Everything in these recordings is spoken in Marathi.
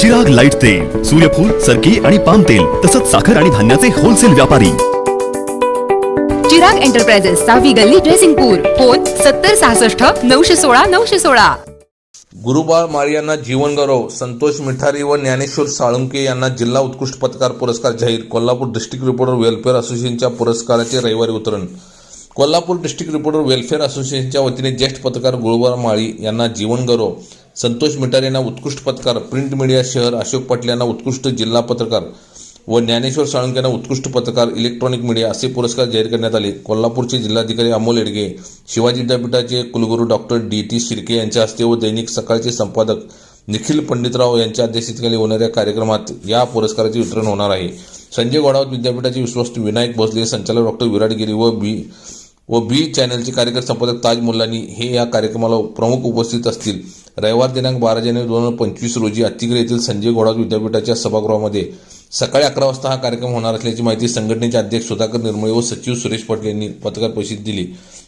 जग लाइट तेल सूर्यफूल सरकी आणि पाम तेल तसंच साखर आणि धान्याचे होलसेल व्यापारी. चिराग एंटरप्राइजेस सहावी गल्ली ड्रेसिंगपूर फोन सत्तर सहासष्ट नऊशे सोळा नऊशे सोळा. गुरुबाळ माळी यांना जीवनगौरव संतोष मिठारी व ज्ञानेश्वर साळुंके यांना जिल्हा उत्कृष्ट पत्रकार पुरस्कार जाहीर कोल्हापूर डिस्ट्रिक्ट रिपोर्टर वेलफेअर असोसिएशनच्या पुरस्काराचे रविवारी वितरण कोल्हापूर डिस्ट्रिक्ट रिपोर्टर वेलफेअर असोसिएशनच्या वतीने ज्येष्ठ पत्रकार गुरुबाळ माळी यांना जीवनगौरव संतोष मिटार यांना उत्कृष्ट पत्रकार प्रिंट मीडिया शहर अशोक पाटील यांना उत्कृष्ट जिल्हा पत्रकार व ज्ञानेश्वर साळुंक यांना उत्कृष्ट पत्रकार इलेक्ट्रॉनिक मीडिया असे पुरस्कार जाहीर करण्यात आले. कोल्हापूरचे जिल्हाधिकारी अमोल एडगे शिवाजी विद्यापीठाचे कुलगुरू डॉक्टर डी. टी. शिर्के यांच्या हस्ते व दैनिक सकाळचे संपादक निखिल पंडितराव यांच्या अध्यक्षतेखाली होणाऱ्या कार्यक्रमात या पुरस्काराचे वितरण होणार आहे. संजय गोडावत विद्यापीठाचे विश्वस्त विनायक भोसले संचालक डॉक्टर विराट गिरी व बी. व बी चॅनलचे कार्यक्रम संपादक ताज मुल्लानी हे या कार्यक्रमाला प्रमुख उपस्थित असतील. रविवार दिनांक बारा जानेवारी दोन हजार पंचवीस रोजी अतिग्रे येथील संजय गोडावत विद्यापीठाच्या सभागृहामध्ये सकाळी अकरा वाजता हा कार्यक्रम होणार असल्याची माहिती संघटनेचे अध्यक्ष सुधाकर निर्मळे व सचिव सुरेश पाटील यांनी पत्रकार परिषदेत दिली.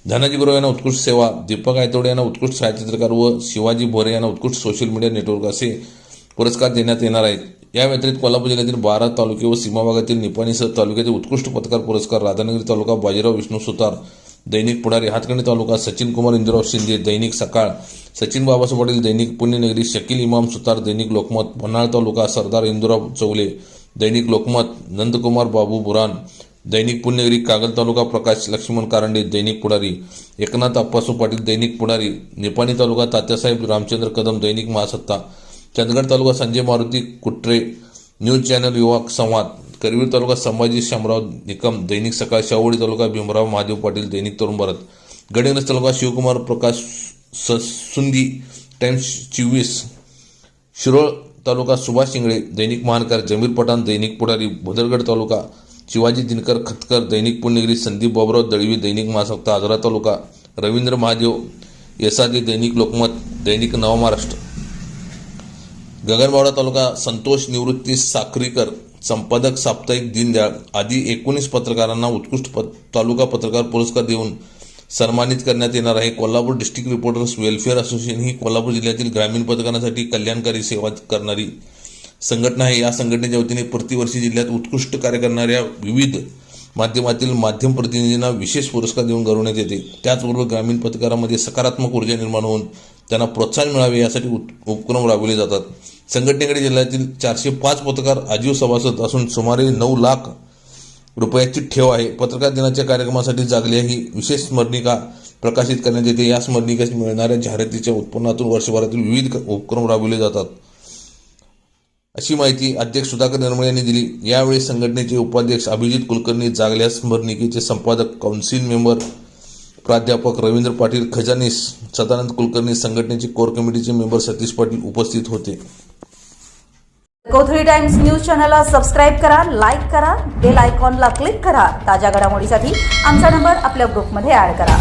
धनाजी गुरव यांना उत्कृष्ट सेवा दीपक आयतोडे यांना उत्कृष्ट छायाचित्रकार व शिवाजी भोरे यांना उत्कृष्ट सोशल मीडिया नेटवर्क असे पुरस्कार देण्यात येणार आहेत. या व्यतिरिक्त कोल्हापूर जिल्ह्यातील बारा तालुके व सीमा भागातील निपाणीसह तालुक्यातील उत्कृष्ट पत्रकार पुरस्कार राधानगरी तालुका बाजीराव विष्णू सुतार दैनिक पुढारी हातकणी तालुका सचिन कुमार इंदिराव शिंदे दैनिक सकाळ सचिन बाबासाहेब पाटील दैनिक पुण्यनगरी शकील इमाम सुतार दैनिक लोकमत पन्हाळ तालुका सरदार इंदुराव चौले दैनिक लोकमत नंदकुमार बाबू बुरान दैनिक पुण्यगिरी कागल तालुका प्रकाश लक्ष्मण कारंडे दैनिक पुढारी एकनाथ अप्पासू पाटील दैनिक पुढारी निपाणी तालुका तात्यासाहेब रामचंद्र कदम दैनिक महासत्ता चंदगड तालुका संजय मारुती कुट्रे न्यूज चॅनल युवा संवाद. करवीर तालुका संभाजी शामराव निकम दैनिक सकाळ शावळी तालुका भीमराव महादेव पाटील दैनिक तरुण भारत. गडिंग्रज तालुका शिवकुमार प्रकाश स सुंदी टाइम्स चोवीस. शिरोळ तालुका सुभाष शिंगळे दैनिक महानकर जमीर पठाण दैनिक पुढारी भुदरगड तालुका शिवाजी दिनकर खतकर दैनिक पुण्यगिरी संदीप बाबराव दळवी दैनिक महासत्ता आजरा तालुका रवींद्र महादेव यसादी दैनिक लोकमत दैनिक नवमहाराष्ट्र गगनबावडा तालुका संतोष निवृत्ती साखरीकर संपादक साप्ताहिक दीनदयाळ आदी एकोणीस पत्रकारांना उत्कृष्ट पत- तालुका पत्रकार पुरस्कार देऊन सन्मानित करण्यात येणार आहे. Kolhapur district reporters welfare association ही कोल्हापूर जिल्ह्यातील ग्रामीण पत्रकारांसाठी कल्याणकारी सेवा करणारी संघटना आहे. या संघटनेच्या वतीने प्रतिवर्षी जिल्ह्यात उत्कृष्ट कार्य करणाऱ्या विविध माध्यमातील माध्यम प्रतिनिधींना विशेष पुरस्कार देऊन गौरवण्यात येते. त्याचबरोबर ग्रामीण पत्रकारांमध्ये सकारात्मक ऊर्जा निर्माण होऊन त्यांना प्रोत्साहन मिळावे यासाठी उत- उपक्रम राबवले जातात. संघटनेकडे जिल्ह्यातील चारशे पाच पत्रकार आजीव सभासद असून सुमारे नऊ लाख रुपयाची ठेव आहे. पत्रकार दिनाच्या कार्यक्रमासाठी जागल्या ही विशेष स्मरणिका प्रकाशित करण्यात येते. या स्मरणिकेस मिळणाऱ्या जाहिरातीच्या उत्पन्नातून वर्षभरातील विविध उपक्रम राबवले जातात. अशी माहिती अध्यक्ष सुधाकर निर्मळे यांनी दिली. यावेळी संघटनेचे उपाध्यक्ष अभिजित कुलकर्णी जागल्या स्मरणिकेचे संपादक कौन्सिल मेंबर प्राध्यापक रवींद्र पाटील खजानीस सदानंद कुलकर्णी संघटनेचे कोर कमिटीचे मेंबर सतीश पाटील उपस्थित होते. कोथळी टाइम्स न्यूज चॅनलला सबस्क्राईब करा लाईक करा बेल आयकॉनला क्लिक करा. ताज्या घडामोडीसाठी आमचा नंबर आपल्या ग्रुपमध्ये ऍड करा.